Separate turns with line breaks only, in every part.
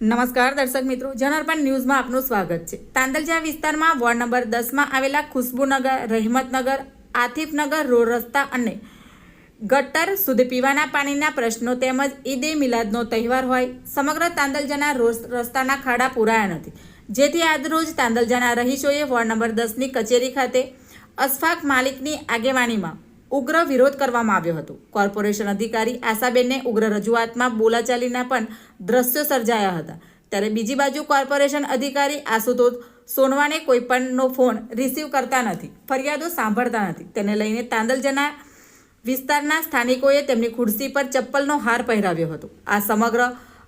નમસ્કાર દર્શક મિત્રો, જનાર્પણ ન્યૂઝમાં આપનું સ્વાગત છે. તાંદલજા વિસ્તારમાં વોર્ડ નંબર દસમાં આવેલા ખુશ્બુનગર, રહેમતનગર આતિફનગર રોડ રસ્તા અને ગટર સુધી પીવાના પાણીના પ્રશ્નો તેમજ ઈદે મિલાદનો તહેવાર હોય, સમગ્ર તાંદલજાના રસ્તાના ખાડા પૂરાયા નથી. જેથી આજરોજ તાંદલજાના રહીશોએ વોર્ડ નંબર દસની કચેરી ખાતે અશફાક માલિકની આગેવાનીમાં ઉગ્ર વિરોધ કરવામાં આવ્યો હતો. કોર્પોરેશન અધિકારી આશાબેનને ઉગ્ર રજૂઆતમાં બોલાચાલીના પણ દ્રશ્યો સર્જાયા હતા. ત્યારે બીજી બાજુ કોર્પોરેશન અધિકારી આશુતોષ સોનવાને કોઈપણનો ફોન રિસીવ કરતા નથી, ફરિયાદો સાંભળતા નથી. તેને લઈને તાંદલજના વિસ્તારના સ્થાનિકોએ તેમની ખુરશી પર ચપ્પલનો હાર પહેરાવ્યો હતો. આ સમગ્ર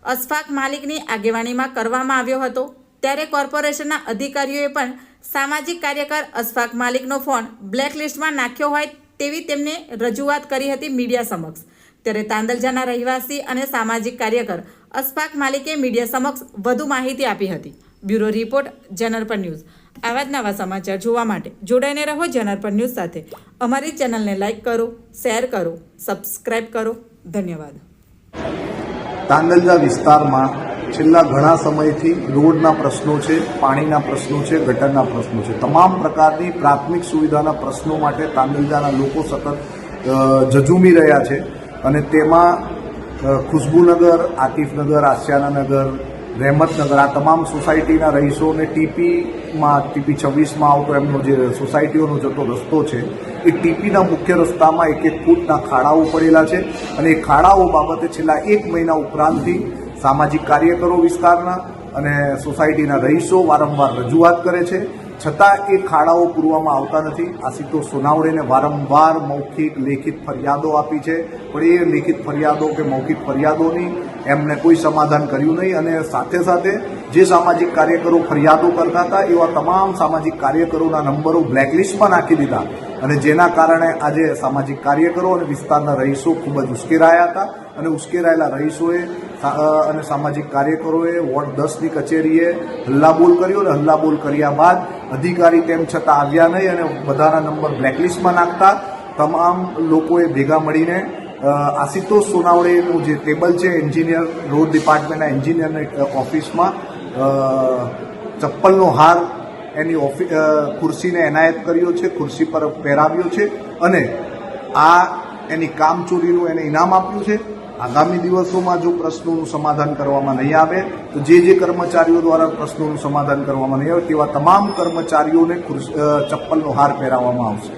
અશફાક માલિકની આગેવાનીમાં કરવામાં આવ્યો હતો. ત્યારે કોર્પોરેશનના અધિકારીઓએ પણ સામાજિક કાર્યકર અશફાક માલિકનો ફોન બ્લેકલિસ્ટમાં નાખ્યો હોય તેવી તેમને રજૂઆત કરી હતી મીડિયા સમક્ષ. ત્યારે તાંદલજાના રહેવાસી અને સામાજિક કાર્યકર અશફાક માલિકે મીડિયા સમક્ષ વધુ માહિતી આપી હતી. બ્યુરો રિપોર્ટ જનરપર ન્યૂઝ. આવા જ નવા સમાચાર જોવા માટે જોડાઈને રહો જનરપર ન્યૂઝ સાથે. અમારી ચેનલને લાઇક કરો, શેર કરો સબસ્ક્રાઈબ કરો. ધન્યવાદ.
તાંદલજા વિસ્તારમાં છેલ્લા ઘણા સમયથી રોડના પ્રશ્નો છે, પાણીના પ્રશ્નો છે, ગટરના પ્રશ્નો છે. તમામ પ્રકારની પ્રાથમિક સુવિધાના પ્રશ્નો માટે તાંદલજાના લોકો સતત જજુમી રહ્યા છે અને તેમાં ખુશ્બુનગર, આતિફનગર, આસિયાનાનગર, રહેમતનગર, આ તમામ સોસાયટીના રહીશોને ટીપીમાં, ટીપી છવ્વીસમાં આવતો એમનો જે સોસાયટીઓનો જતો રસ્તો છે, એ ટીપીના મુખ્ય રસ્તામાં એક એક ફૂટના ખાડાઓ પડેલા છે અને એ ખાડાઓ બાબતે છેલ્લા એક મહિના ઉપરાંતથી સામાજિક કાર્યકરો વિસ્તારના અને સોસાયટીના રહીશો વારંવાર રજૂઆત કરે છે. છતાં એ ખાડાઓ પૂરવામાં આવતા નથી. આશિતોષ સોનાવડેને વારંવાર મૌખિક, લેખિત ફરિયાદો આપી છે. પણ એ લેખિત ફરિયાદો કે મૌખિક ફરિયાદોની એમને કોઈ સમાધાન કર્યું નહીં અને સાથે સાથે જે સામાજિક કાર્યકરો ફરિયાદો કરતા હતા, એવા તમામ સામાજિક કાર્યકરોના નંબરો બ્લેકલિસ્ટમાં નાખી દીધા. અને જેના કારણે આજે સામાજિક કાર્યકરો અને વિસ્તારના રહીશો ખૂબ જ ઉશ્કેરાયા હતા. અને ઉશ્કેરાયેલા રહીશોએ અને સામાજિક કાર્યકરોએ વોર્ડ દસની કચેરીએ હલ્લાબોલ કર્યો અને હલ્લાબોલ કર્યા બાદ અધિકારી તેમ છતાં આવ્યા નહીં અને બધાના નંબર બ્લેકલિસ્ટમાં નાખતા તમામ લોકોએ ભેગા મળીને આશુતોષ સોનાવડેનું જે ટેબલ છે, એન્જિનિયર, રોડ ડિપાર્ટમેન્ટના એન્જિનિયરની ઓફિસમાં ચપ્પલનો હાર એની ઓફિસ ખુરશીને એનાયત કર્યો છે, ખુરશી પર પહેરાવ્યો છે અને આ એની કામચોરીનું એને ઇનામ આપ્યું છે. આગામી દિવસોમાં જો પ્રશ્નોનું સમાધાન કરવામાં નહીં આવે, તો જે જે કર્મચારીઓ દ્વારા પ્રશ્નોનું સમાધાન કરવામાં નહીં આવે, તેવા તમામ કર્મચારીઓને ખુરશી ચપ્પલનો હાર પહેરાવવામાં આવશે.